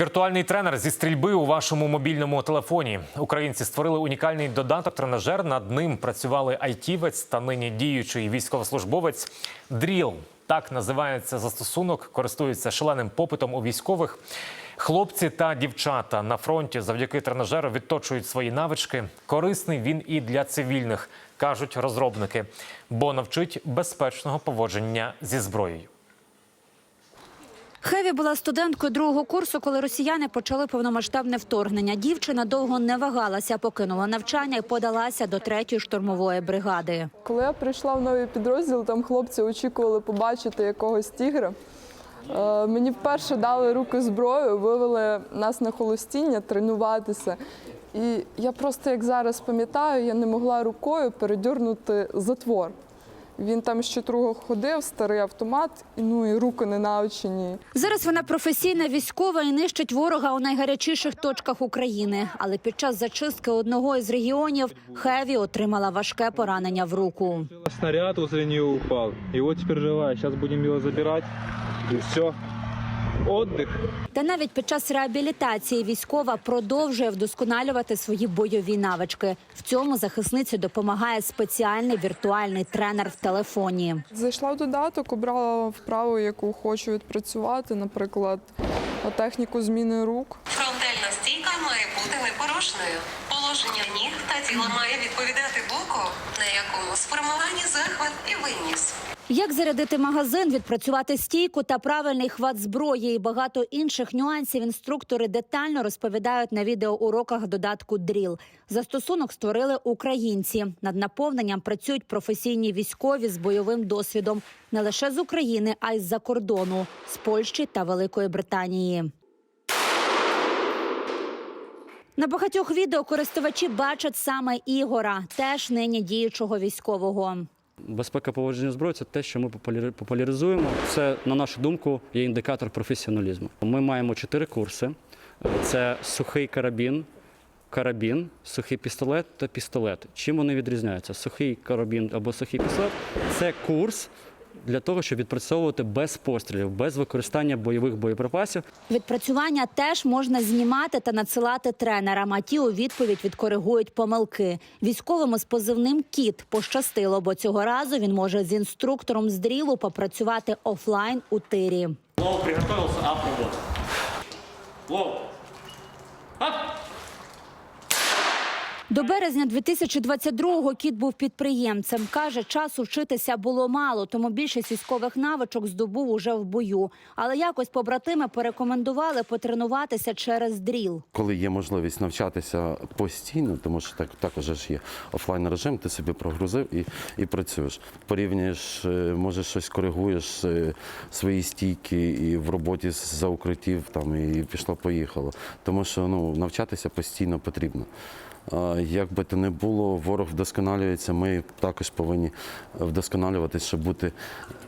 Віртуальний тренер зі стрільби у вашому мобільному телефоні. Українці створили унікальний додаток тренажер. Над ним працювали айтівець та нині діючий військовослужбовець. Дріл так називається застосунок. Користується шаленим попитом у військових. Хлопці та дівчата на фронті завдяки тренажеру відточують свої навички. Корисний він і для цивільних, кажуть розробники, бо навчить безпечного поводження зі зброєю. Хеві була студенткою другого курсу, коли росіяни почали повномасштабне вторгнення. Дівчина довго не вагалася, покинула навчання і подалася до третьої штурмової бригади. Коли я прийшла в новий підрозділ, там хлопці очікували побачити якогось тігра. Е, Мені вперше дали руки зброю, вивели нас на холостіння тренуватися. І я просто, як зараз пам'ятаю, я не могла рукою передюрнути затвор. Він там ще друго ходив, старий автомат, і ну і руки не навчені. Зараз вона професійна військова і нищить ворога у найгарячіших точках України. Але під час зачистки одного із регіонів Хеві отримала важке поранення в руку. Снаряд возле нього упав. І от теперь живая. Сейчас будем его забирать. И все. Отдых. Та навіть під час реабілітації військова продовжує вдосконалювати свої бойові навички. В цьому захисниці допомагає спеціальний віртуальний тренер в телефоні. Зайшла в додаток, обрала вправу, яку хочу відпрацювати, наприклад, техніку зміни рук. Фронтальна стійка має бути непорушною. Положення ніг та тіла має відповідати боку, на якому сформовані захват і виніс. Як зарядити магазин, відпрацювати стійку та правильний хват зброї і багато інших нюансів інструктори детально розповідають на відеоуроках додатку Дріл. Застосунок створили українці. Над наповненням працюють професійні військові з бойовим досвідом не лише з України, а й з-за кордону з Польщі та Великої Британії. На багатьох відео користувачі бачать саме Ігора, теж нині діючого військового. Безпека поводження зброї це те, що ми популяри- популяризуємо. Це, на нашу думку, є індикатор професіоналізму. Ми маємо чотири курси: це сухий карабін, карабін, сухий пістолет та пістолет. Чим вони відрізняються? Сухий карабін або сухий пістолет це курс для того, щоб відпрацьовувати без пострілів, без використання бойових боєприпасів. Відпрацювання теж можна знімати та надсилати тренерам. А ті у відповідь відкоригують помилки. Військовому з позивним кіт пощастило, бо цього разу він може з інструктором з дрілу попрацювати офлайн у тирі. Лоу приготовился, ап работа. Лоу. Ап! До березня 2022-го кіт був підприємцем. Каже, часу вчитися було мало, тому більшість військових навичок здобув уже в бою. Але якось побратими порекомендували потренуватися через дріл. Коли є можливість навчатися постійно, тому що так також ж є офлайн режим, ти собі прогрузив і, і працюєш. Порівнюєш, е, може щось коригуєш е, свої стійки і в роботі за укриттів там і пішло, поїхало. Тому що ну навчатися постійно потрібно. Як би то не було, ворог вдосконалюється. Ми також повинні вдосконалюватися, щоб бути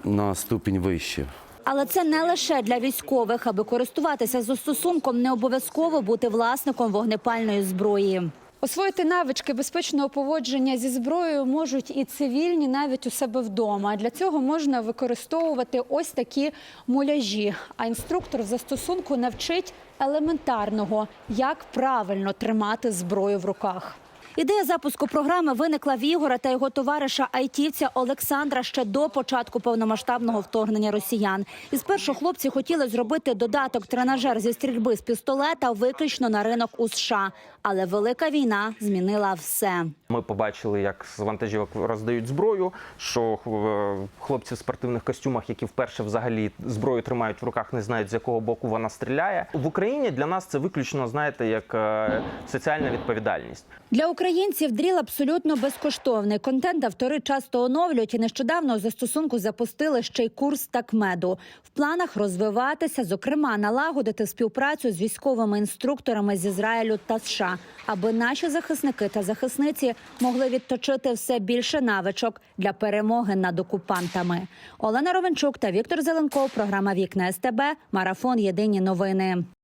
на ступінь вище. Але це не лише для військових, аби користуватися застосунком, не обов'язково бути власником вогнепальної зброї. Освоїти навички безпечного поводження зі зброєю можуть і цивільні навіть у себе вдома. Для цього можна використовувати ось такі муляжі. А інструктор в застосунку навчить елементарного, як правильно тримати зброю в руках. Ідея запуску програми виникла в Ігора та його товариша айтівця Олександра ще до початку повномасштабного вторгнення росіян. І спершу хлопці хотіли зробити додаток тренажер зі стрільби з пістолета виключно на ринок у США. Але велика війна змінила все. Ми побачили, як з вантажівок роздають зброю. Що е, хлопці в спортивних костюмах, які вперше взагалі зброю тримають в руках, не знають з якого боку вона стріляє. В Україні для нас це виключно знаєте як е, соціальна відповідальність. Для українців дріл абсолютно безкоштовний. Контент автори часто оновлюють і нещодавно застосунку запустили ще й курс такмеду. В планах розвиватися, зокрема, налагодити співпрацю з військовими інструкторами з Ізраїлю та США, аби наші захисники та захисниці могли відточити все більше навичок для перемоги над окупантами. Олена Ровенчук та Віктор Зеленков. Програма Вікна СТБ. Марафон Єдині новини.